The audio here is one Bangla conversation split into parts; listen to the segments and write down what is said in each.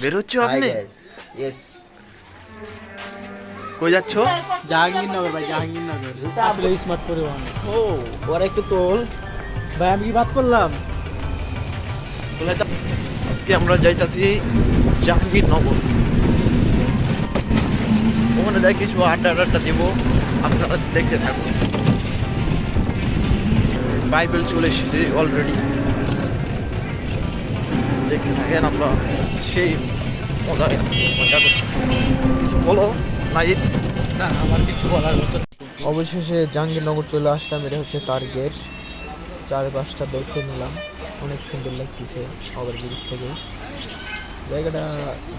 বেরোচ্ছ আপনি? ইয়েস কই যাচ্ছ? জাহাঙ্গীরনগর ভাই জাহাঙ্গীরনগর। স্মার্ট পরিবহন ও। ওরা একটু তোল। ভাই আমি কি বাদ করলাম আজকে আমরা যাইতাছি জাহাঙ্গীরনগর। ওখানে যাই কিছু আড্ডা আড্ডা দিব। আপনারা দেখতে থাকুন। বাইবেল চলে এসেছে অলরেডি দেখতে থাকেন আমরা সেই মজা মজা কিছু বলো নাইট না আমার কিছু বলার মতো অবশেষে জাহাঙ্গীরনগর চলে আসলাম এটা হচ্ছে তার গেট চারপাশটা দেখতে নিলাম অনেক সুন্দর লাগতেছে ওভার ব্রিজ থেকে। জায়গাটা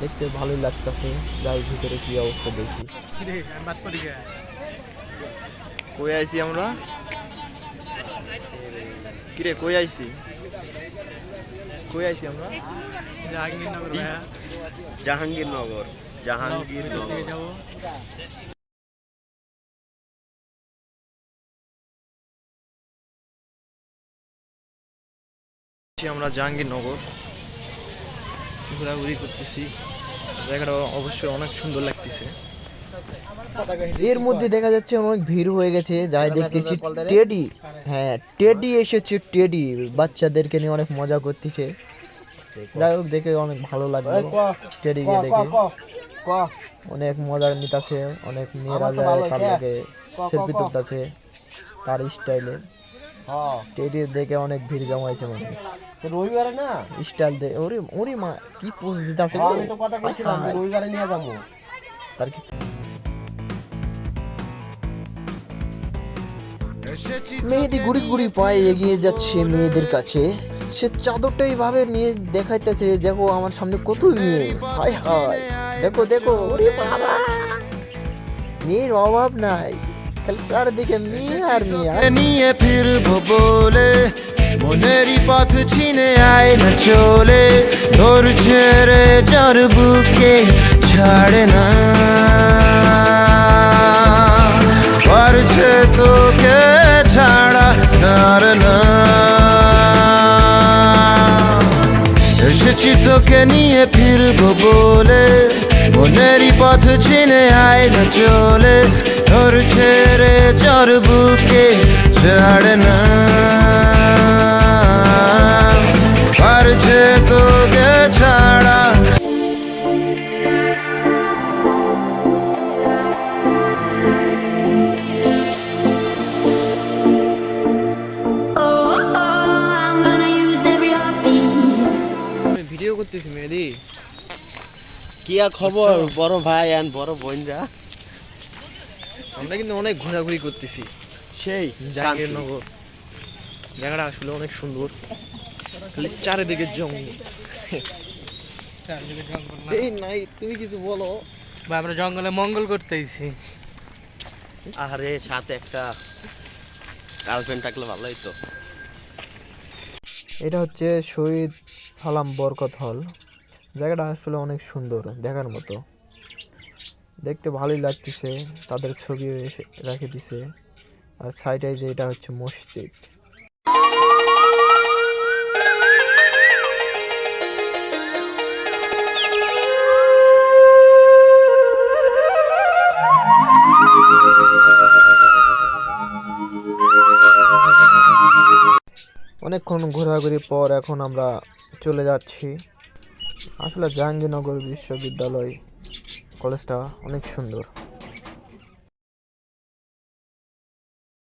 দেখতে ভালোই লাগতেছে যাই ভিতরে কি অবস্থা দেখি। কই আইছি আমরা? কিরে কই আইছি? কই আইছি আমরা? জাহাঙ্গীরনগর ভাইয়া। জাহাঙ্গীরনগর জাহাঙ্গীরনগর। আমরা জাহাঙ্গীরনগর। ঘোরাঘুরি করতেছি। জায়গাটা অবশ্যই অনেক সুন্দর লাগতেছে। এর মধ্যে দেখা যাচ্ছে অনেক ভিড় হয়ে গেছে যাই দেখতেছি টেডি। হ্যাঁ টেডি এসেছে টেডি। বাচ্চাদেরকে নিয়ে অনেক মজা করতেছে। যাই হোক দেখে অনেক ভালো লাগল টেডিকে দেখে। অনেক মজা নিতেছে অনেক মেয়েরা যায় তার লগে। সেলফি তুলতেছে তার স্টাইলে। টেডি দেখে অনেক ভিড় জমাইছে মানুষ রবিবারে না? স্টাইল দে ওরে ওরে মা কি পোজ দিতাছে আমি তো কথা কইছিলাম রবিবারে নিয়ে যাব। তার কি মেহেদি গুড়ি গুড়ি পায়ে এগিয়ে যাচ্ছে মেয়েদের কাছে। সে চাদরটা এইভাবে নিয়ে দেখাইতেছে, দেখো, আমার সামনে কত মেয়ে। হায় হায় দেখো দেখো মেয়ের অভাব নাই। চারদিকে মেয়ে আর মেয়ে নিয়ে ফিরবো বলে, মনেরই পথ ছিনে আয় না চলে। তোর ছেড়ে যার বুকে, ছাড়ে না। এসেছি তোকে নিয়ে ফিরবো বলে। মনেরই পথ চিনে আয় না চলে। ধর ছেড়ে চর বুকে ছাড় না। ভিডিও করতেছি মেহেদি। কি আর খবর? বড় ভাই আর বড় বোনরা। আমরা কিন্তু অনেক ঘোরাঘুরি করতেছি। সেই জাহাঙ্গীরনগর জায়গাটা আসলে অনেক সুন্দর। খালি চারিদিকে জঙ্গল। চারদিকে জঙ্গল না। এই নাই তুমি কিছু বলো। ভাই আমরা জঙ্গলে মঙ্গল করতেছি আরে সাথে একটা গার্লফ্রেন্ড থাকলে ভালোই তো এটা হচ্ছে শহীদ সালাম বরকত হল। জায়গাটা আসলে অনেক সুন্দর, দেখার মতো। দেখতে ভালোই লাগতেছে, তাদের ছবি রেখে দিছে। আর সাইডে যে এটা হচ্ছে মসজিদ। অনেকক্ষণ ঘোরাঘুরির পর এখন আমরা চলে যাচ্ছি। আসলে জাহাঙ্গীরনগর বিশ্ববিদ্যালয় কলেজটা অনেক সুন্দর।